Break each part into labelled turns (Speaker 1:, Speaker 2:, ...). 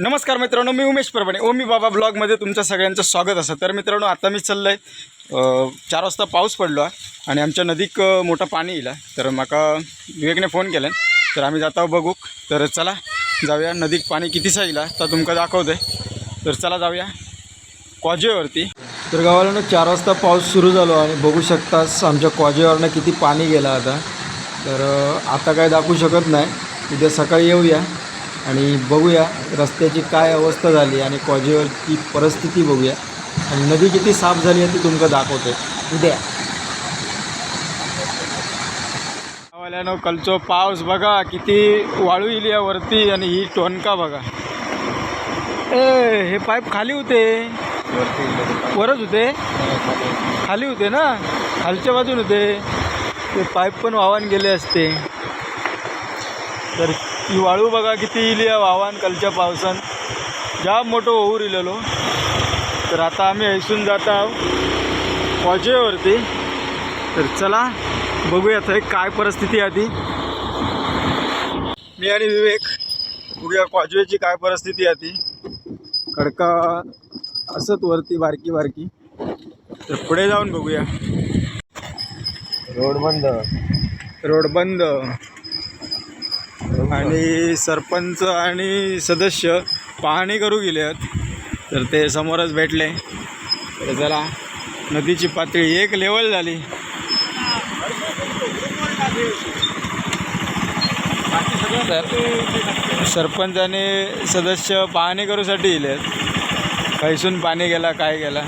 Speaker 1: नमस्कार मित्रांनो मी उमेश परभणे. ओमी बाबा ब्लॉगमध्ये तुमचं सगळ्यांचं स्वागत असं. तर मित्रांनो आता मी चाललं आहे चार वाजता पाऊस पडलो आहे आणि आमच्या नदीक मोठा मोठं पाणी येईल तर माका विवेकने फोन केला तर आम्ही जाता बघूक. तर चला जाऊया. नदीक पाणी कितीसा येईल तर तुमका दाखवते. तर चला जाऊया. कॉजेवरती तर गावाला चार वाजता पाऊस सुरू झालो आणि बघू शकताच आमच्या कॉजेवरनं किती पाणी गेलं आता. तर आता काय दाखवू शकत नाही. उद्या सकाळी येऊया. आणि बघूया रस्त्याची काय अवस्था झाली आणि कॉजेवरची परिस्थिती बघूया. आणि नदी किती साफ झाली आहे ती तुमका दाखवते उद्या. गावाल्यानं कलचो पाऊस बघा किती वाळू इली आहे वरती आणि ही टोनका बघा. ए हे पाईप खाली होते. वरच होते? खाली होते. ना? खालच्या बाजून होते. ते पाईप पण वाहवान गेले असते. तर ही वाळू बघा किती इली आहे वाहवान कालच्या पावसान. जाम मोठं होऊ इलेलो तर आता आम्ही हैसून जात आहोत कॉजेवरती तर चला बघूया थंय काय परिस्थिती आहे ती मी आणि विवेक बघूया कॉजवेची काय परिस्थिती आहे ती खडका असत वरती बारकी बारकी. तर पुढे जाऊन बघूया.
Speaker 2: रोड बंद.
Speaker 1: रोड बंद. आणि सरपंच आणि सदस्य पाहणी करू गेले आहेत. तर ते समोरच भेटले. तर जरा नदीची पातळी एक लेवल झाली. तर सरपंच आणि सदस्य पाहणी करूसाठी येले खैसून पाणी गेला काय गेला.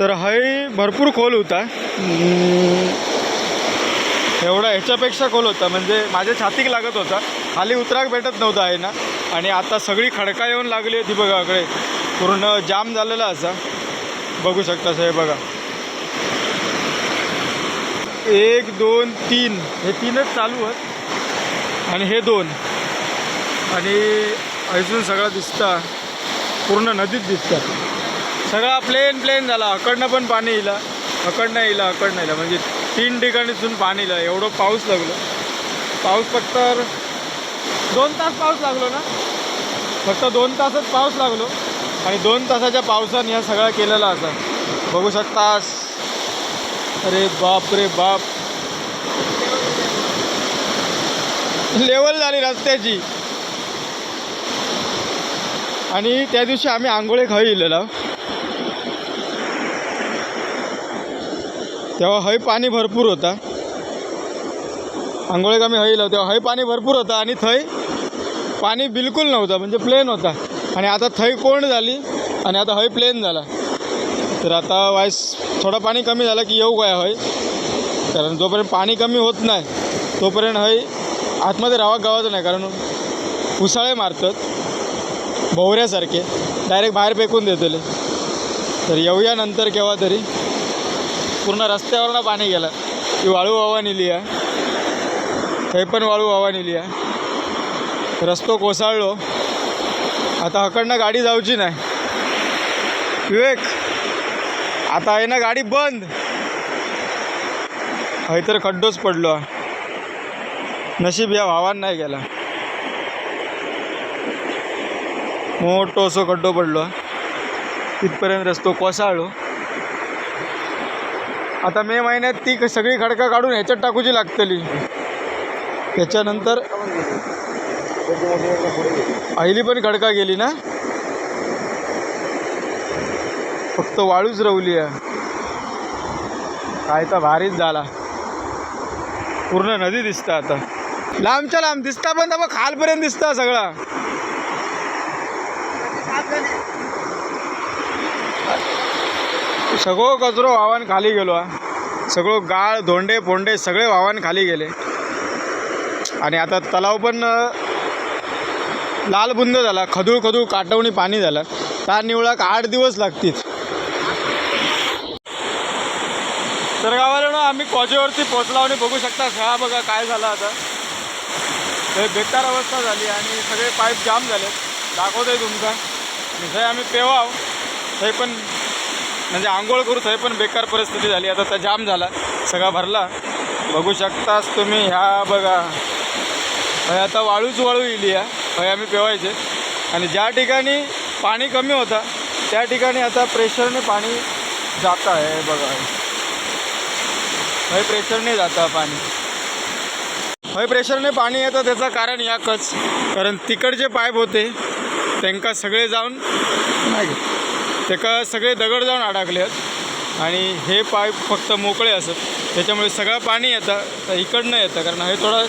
Speaker 1: तर हय भरपूर खोल होता. एवढा ह्याच्यापेक्षा खोल होता. म्हणजे माझ्या छातीक लागत होता. खाली उतराक भेटत नव्हता आहे ना आणि आता सगळी खडका येऊन लागली होती बघा इकडे पूर्ण जाम झालेला असा. बघू शकता हे बघा. एक दोन तीन. हे तीनच चालू आहेत. आणि हे दोन. आणि अजून सगळं दिसता. पूर्ण नदीत दिसतं. सगळा प्लेन प्लेन झाला. अकडनं पण पाणी येईल. अकडनं येईल अकडनं येईल. म्हणजे तीन ठिकाणीसून पाणी लागलं. एवढं पाऊस लागलो. पाऊस फक्त दोन तास पाऊस लागलो ना? फक्त दोन तासच पाऊस लागलो. आणि दोन तासाच्या पावसाने ह्या सगळा केलेला असा. बघू शकतास. अरे बाप रे बाप. लेवल झाली रस्त्याची. आणि त्या दिवशी आम्ही आंघोळे खाई इलेला. तेव्हा हय पाणी भरपूर होता. आंघोळेक आम्ही हईलो तेव्हा हय पाणी भरपूर होतं आणि थंय पाणी बिलकुल नव्हतं म्हणजे प्लेन होता. आणि आता थंय कोंड झाली आणि आता हय प्लेन झाला. तर आता वाईस थोडं पाणी कमी झालं की येऊ काय हय कारण जोपर्यंत पाणी कमी होत नाही तोपर्यंत हय आतमध्ये रावा गावाचं नाही कारण उसाळे मारतात. भोवऱ्यासारखे. डायरेक्ट बाहेर फेकून देतले. तर येऊया नंतर केव्हा तरी. पूर्ण रस्त्यावरनं पाणी गेलं. ती वाळू वावा नेली आहे. हे पण वाळू वावा नेली आहे. रस्तो कोसळलो. आता हकडनं गाडी जाऊची नाही. विवेक आता आहे ना गाडी बंद. हय तर खड्डोच पडलो आहे. नशीब या भावान नाही गेला. मोठो असो खड्डो पडलो तिथपर्यंत रस्तो कोसळलो. आता मे महिन्यात ती सगळी खडका काढून ह्याच्यात टाकूची लागतली. त्याच्यानंतर आईली पण खडका गेली ना? फक्त वाळूच रवली आहे. काय तर भारीच झाला. पूर्ण नदी दिसतं आता. लांबच्या लांब दिसता पण मग खालपर्यंत दिसता सगळा. सगळं कचरो वाहवान खाली गेलो हा. सगळं गाळ धोंडे फोंडे सगळे वाहवान खाली गेले. आणि आता तलाव पण लालबुंद लाल बुंद झाला खदूळ खदूळ काटवणी पाणी झालं. तार निवळाक आठ दिवस लागतील. तर गावाला ना आम्ही कॉजेवरती पोचलो आणि बघू शकता हा बघा काय झालं आता. हे बेकार अवस्था झाली आणि सगळे पाईप जाम झाले दाखवतोय तुमचा. आणि आम्ही पेवाव. हे पण म्हणजे आंघोळ करू थंय पण बेकार परिस्थिती झाली. आता तर जाम झाला. सगळा भरला. बघू शकताच तुम्ही ह्या बघा. हय आता वाळूच वाळू येईल आहे हय आम्ही पेवायचे. आणि ज्या ठिकाणी पाणी कमी होता त्या ठिकाणी आता प्रेशरने पाणी जात आहे बघा. हय प्रेशरने जातं पाणी. हय प्रेशरने पाणी येतं त्याचं कारण याकच. कारण तिकडचे पाईप होते त्यांका सगळे जाऊन नाही तेका सगळे दगड जाऊन अडकले आहेत. आणि हे पाईप फक्त मोकळे असत. त्याच्यामुळे सगळं पाणी येतं. तर इकडनं येतं. कारण हे थोडा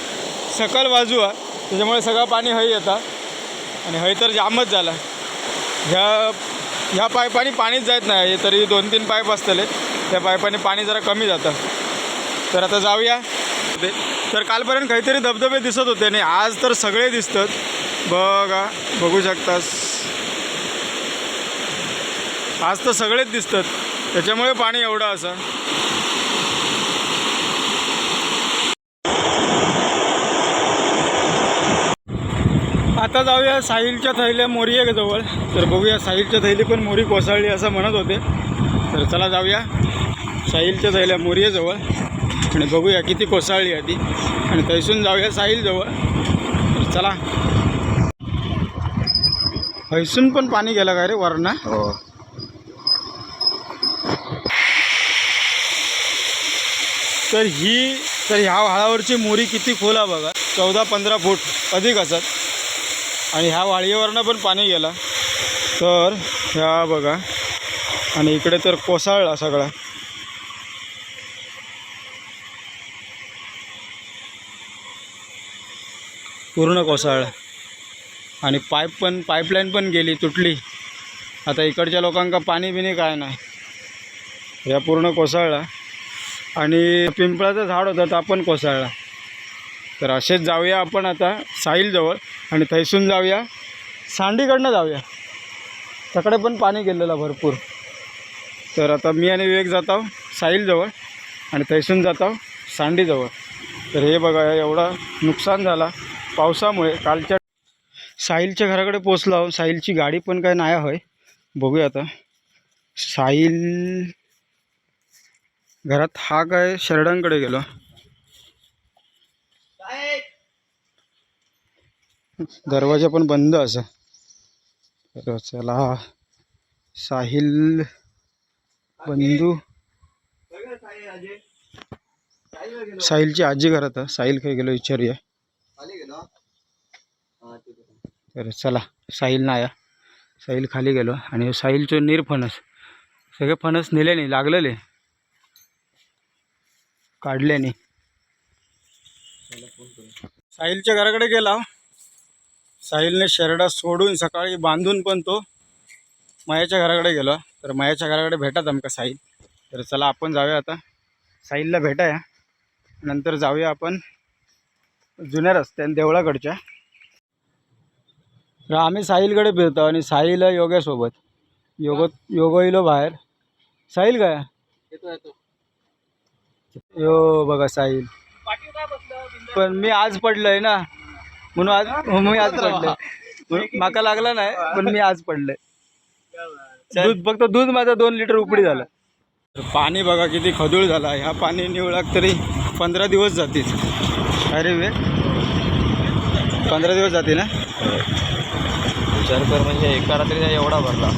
Speaker 1: सकल बाजू आहे. त्याच्यामुळे सगळं पाणी हय येतं. आणि हय तर जामच झाला. ह्या ह्या पायपाने पाणीच जात नाही. तरी दोन तीन पाईप असतले त्या पाईपाने पाणी जरा कमी जातं. तर आता जाऊया. ते- तर कालपर्यंत काहीतरी धबधबे दिसत होते आणि आज तर सगळे दिसतात. बघा बघू शकतास. आज तर सगळेच दिसतात. त्याच्यामुळे पाणी एवढं असं. आता जाऊया साहिलच्या थैल्या मोरी आहे जवळ तर बघूया साहिलच्या थैली पण मोरी कोसळली असं म्हणत होते. तर चला जाऊया साहिलच्या थैल्या मोरी आहे जवळ आणि बघूया किती कोसळली आहे ती. आणि थैसून जाऊया साहिलजवळ. तर चला. थैसून पण पाणी गेलं का रे वरणा
Speaker 2: हो.
Speaker 1: तर ही तर ह्या व्हाळावरची मोरी किती खोल आहे बघा. चौदा पंधरा फूट अधिक असत. आणि ह्या वाळीवरनं पण पाणी गेला. तर ह्या बघा. आणि इकडे तर कोसळला सगळा. पूर्ण कोसळला आणि पाईप पण पाईपलाईन पण गेली तुटली. आता इकडच्या लोकांका पाणी बिणी काय नाही. ह्या पूर्ण कोसळला आणि पिंपळाचं झाड होतं तर आपण कोसळला. तर असेच जाऊया आपण आता साहिलजवळ आणि थैसून जाऊया. सांडीकडनं जाऊया. तकडे पण पाणी गेलेलं भरपूर. तर आता मी आणि विवेक जात आहो साहिलजवळ आणि थैसून जात आहो सांडीजवळ. तर हे बघा एवढा नुकसान झाला. पावसामुळे कालच्या साहिलच्या घराकडे पोचलो साहिलची गाडी पण काय नाही होय. बघूया आता. साहिल घरात हा काय शरडांकडे गेलो. दरवाजा पण बंद असा. तर चला साहिल बंधू. साहिलची आजी घरात आहे. साहिल काही गेलो विचारूया. तर चला साहिल नाया साहिल खाली गेलो आणि साहिलचं निरफणस सगळे फणस नेले नाही लागलेले. काढल्याने साहिलच्या घराकडे गेला. साहिलने शेरडा सोडून सकाळी बांधून पण तो मायाच्या घराकडे गेलो. तर मायाच्या घराकडे भेटत आमका साहिल. तर चला आपण जाऊया आता. साहिलला भेटाया. नंतर जाऊया आपण जुन्या रस्त्याने देवळाकडच्या. तर आम्ही साहिलकडे फिरतो आणि साहिल योग्यासोबत. योग योग इलो बाहेर. साहिल काय?
Speaker 2: येतो येतो.
Speaker 1: यो बघा साहिल. पण मी आज पडलोय ना. म्हणून आज मी आज पडलोय. माका लागला नाही पण मी आज पडलोय. दूध फक्त दूध माझं दोन लिटर उपडी झालं. पाणी बघा किती खदूळ झाला. ह्या पाणी निवळाक तरी पंधरा दिवस जातील. अरे वे. पंधरा दिवस जातील ना
Speaker 2: विचार कर म्हणजे एका रात्री एवढा भरला.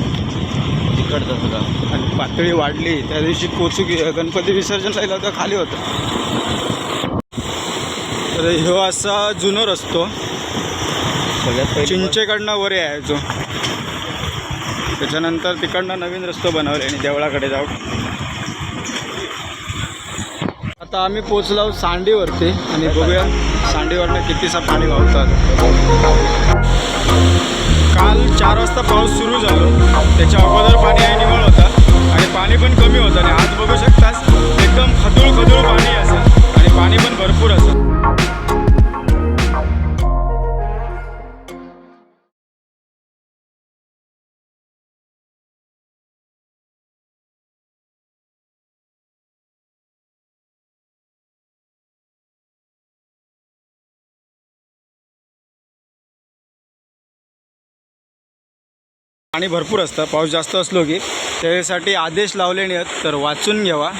Speaker 2: तिकडचा सुद्धा
Speaker 1: पातळी वाढली त्या दिवशी कोचू गणपती विसर्जन राहिलं होतं खाली होतं. तर ह्यो असा जुनो रस्तो. चिंचेकडनं वर यायचो. त्याच्यानंतर तिकडनं नवीन रस्तो बनवले आणि देवळाकडे जाऊ आता आम्ही पोचलो सांडीवरती आणि बघूया सांडीवरनं कितीसा पाणी वाहतात. काल चार वाजता पाऊस सुरू झालो. त्याच्या अगोदर पाणी आहे निवळ पाणी पण कमी होतं आणि आज बघू शकतास एकदम खदूळ खदूळ पाणी असं आणि पाणी पण भरपूर असं पाणी भरपूर असतं पाऊस जास्त असलो की त्याच्यासाठी आदेश लावले नाही आहेत तर वाचून घ्यावा.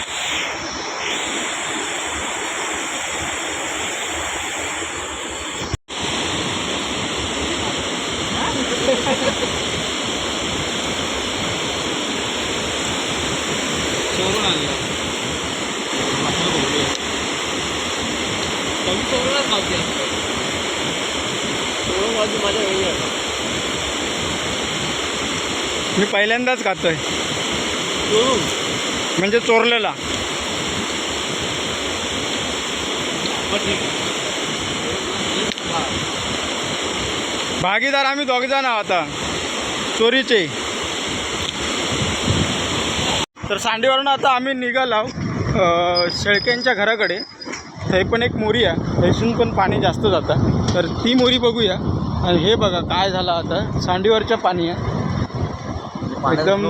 Speaker 2: माझ्या
Speaker 1: मी पहिल्यांदाच खातोय. म्हणजे चोरलेला. भागीदार आम्ही दोघजण आहोत आता. चोरीचे. तर सांडीवरून आता आम्ही निघाल आहोत शेळक्यांच्या घराकडे. ते पण एक मोरी आहे त्यातून पण पाणी जास्त जातं. तर ती मोरी बघूया. आणि हे बघा काय झालं आता. सांडीवरच्या पाणी आहे. एकदम-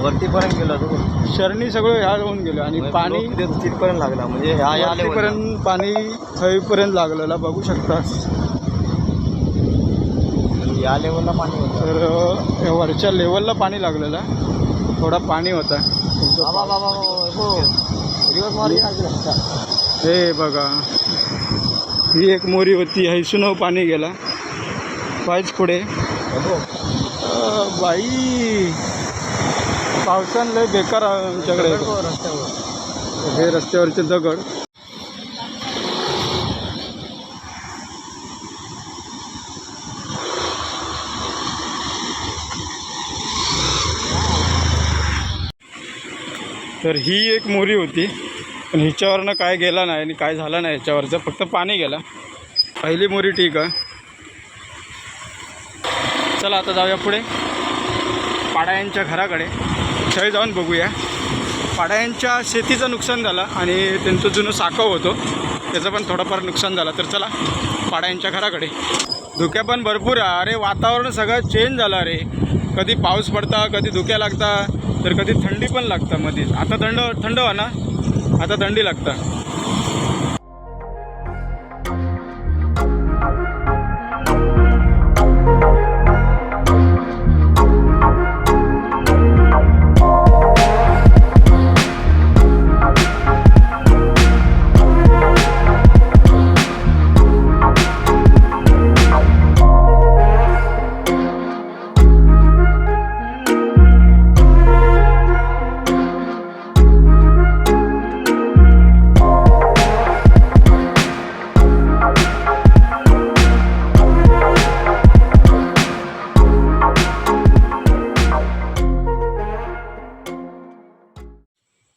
Speaker 2: वरतीपर्यंत गेला तो.
Speaker 1: शरणी सगळं ह्या होऊन गेलं आणि पाणी
Speaker 2: तिथपर्यंत लागला म्हणजे ह्या.
Speaker 1: वरतीपर्यंत पाणी थईपर्यंत लागलेलं बघू शकता.
Speaker 2: या लेवलला पाणी होतं.
Speaker 1: तर वरच्या लेवलला पाणी लागलेलं. थोडा पाणी होता.
Speaker 2: हो.
Speaker 1: हे बघा. ही एक मोरी होती हैसून पाणी गेला. पायच पुढे. बाई. पावसानं लय बेकार आहे आमच्याकडे. हे रस्त्यावरचे दगड. तर ही एक मोरी होती. पण हिच्यावरनं काय गेला नाही आणि काय झालं नाही ह्याच्यावरचं फक्त पाणी गेला. पहिली मोरी ठीक आहे. चला आता जाऊया पुढे. पाडायांच्या घराकडे. तिथे जाऊन बघूया. पाडायांच्या शेतीचं नुकसान झालं आणि त्यांचं जुनं साखव होतं. त्याचं पण थोडंफार नुकसान झालं. तर चला पाडायांच्या घराकडे. धुक्या पण भरपूर आहे. अरे वातावरण सगळं चेंज झालं अरे. कधी पाऊस पडता कधी धुक्या लागता तर कधी थंडी पण लागतं मध्येच आता थंड थंड व्हा ना. आता थंडी लागतं.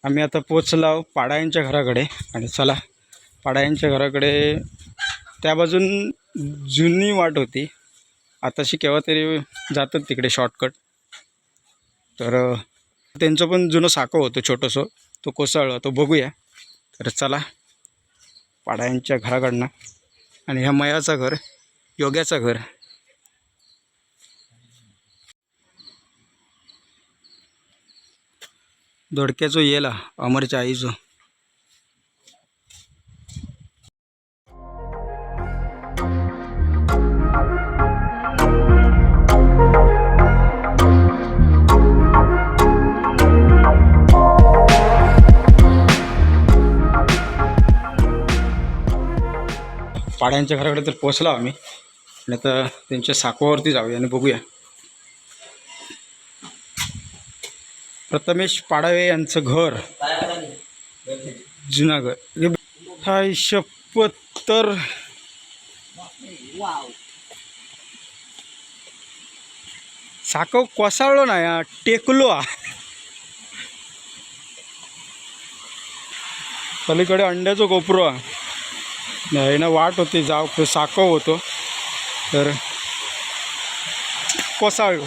Speaker 1: आम्ही आता पोचलो पाडायांच्या घराकडे. आणि चला पाडायांच्या घराकडे. त्या बाजून जुनी वाट होती. आताशी केव्हा तरी जातात तिकडे शॉर्टकट तर त्यांचं पण जुनं साखं होतं छोटंसं. तो कोसळलं तो बघूया. तर चला पाडायांच्या घराकडनं. आणि ह्या मयाचं घर योग्याचं घर. दोडक्याचो येला अमरच्या आईचो पाड्यांच्या घराकडे तर पोचला आम्ही. आणि आता त्यांच्या साकवावरती जाऊया आणि बघूया. प्रथमेश पाडावे यांचं घर. जुनागड. हाय शपथ तर साखव कोसाळलो ना या टेकलो. पलीकडे अंड्याचं कोपरो. नाही ना वाट होती जाव साखव साकव होतो. तर कोसाळलो.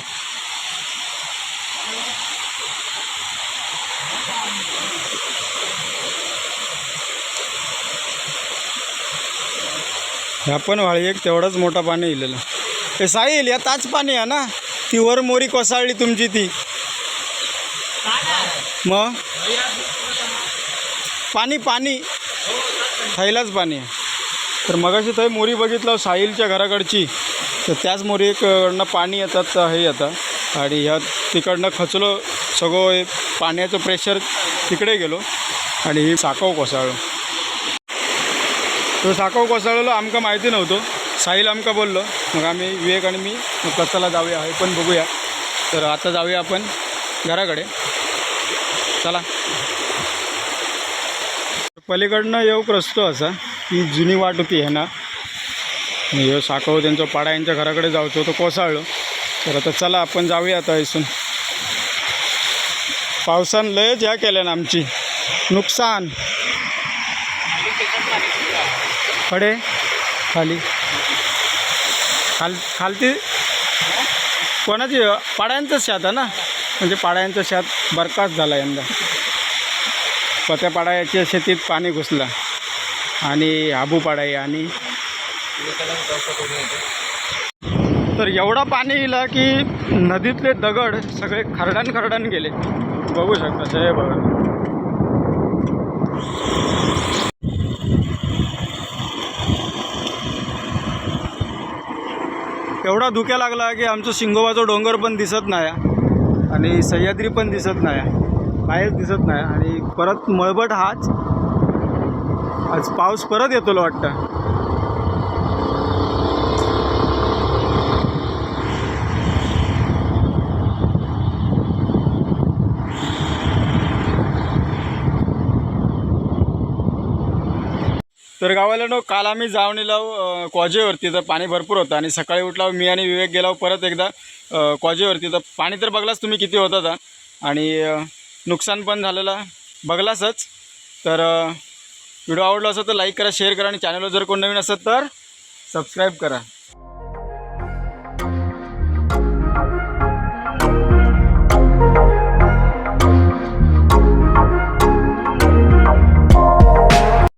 Speaker 1: ह्या पण वाळी एक तेवढाच मोठा पाणी इलेलं. हे साहिल या ताच पाणी आहे ना? ती वर मोरी कोसळली तुमची ती. मग? पाणी पाणी. थैलाच पाणी आहे. तर मगाशी थंय मोरी बघितलं साहिलच्या घराकडची. तर त्याच मोरीकडनं पाणी येतात हे येतं. आणि ह्या तिकडनं खचलो सगळं पाण्याचं प्रेशर तिकडे गेलो. आणि ही साखव कोसळलो. तो साकव कोसळलो आमका माहिती नव्हतं. साहिल आमका बोललो मग आम्ही विवेक आणि मी कसाला जाऊया हे पण बघूया. तर आता जाऊया आपण घराकडे. चला. पलीकडनं येऊक रस्तो असा. ही जुनी वाट होती आहे ना. ह्यो साखव त्यांच्या पाडा यांच्या घराकडे जायचो तो कोसळलो. तर आता चला आपण जाऊया आता इथून. पावसान लयच ह्या केल्यानं आमची. नुकसान. पडे. खाली. खाल खालती. कोणाची? पाड्यांचं शेत आहे ना? म्हणजे पाड्यांचं शेत बरकास झाला यंदा. पत्या पाडायच्या शेतीत पाणी घुसलं. आणि आबू पाडाई आणि तर एवढा पाणी येला की नदीतले दगड सगळे खरडान खरडान गेले. बघू शकता जय बघा एवढा धुक्या लागला की आमचं शिंगोबाचा डोंगर पण दिसत नाही. आणि सह्याद्री पण दिसत नाही. बाहेर दिसत नाही. आणि परत मळबट हाच. आज पाऊस परत येतो वाटतं. तर गावाला नो काल आम्ही जाऊन येलो क्वाजेवरती कॉजेवरती तर पाणी भरपूर होतं. आणि सकाळी उठला मी आणि विवेक गेलो परत एकदा क्वाजेवरती. कॉजेवरती तर पाणी तर बघलाच तुम्ही किती होतं आता. आणि नुकसान पण झालेलं बघलासच. तर व्हिडिओ आवडला असेल तर लाईक करा शेअर करा आणि चॅनलवर जर कोण नवीन असेल तर सबस्क्राईब करा.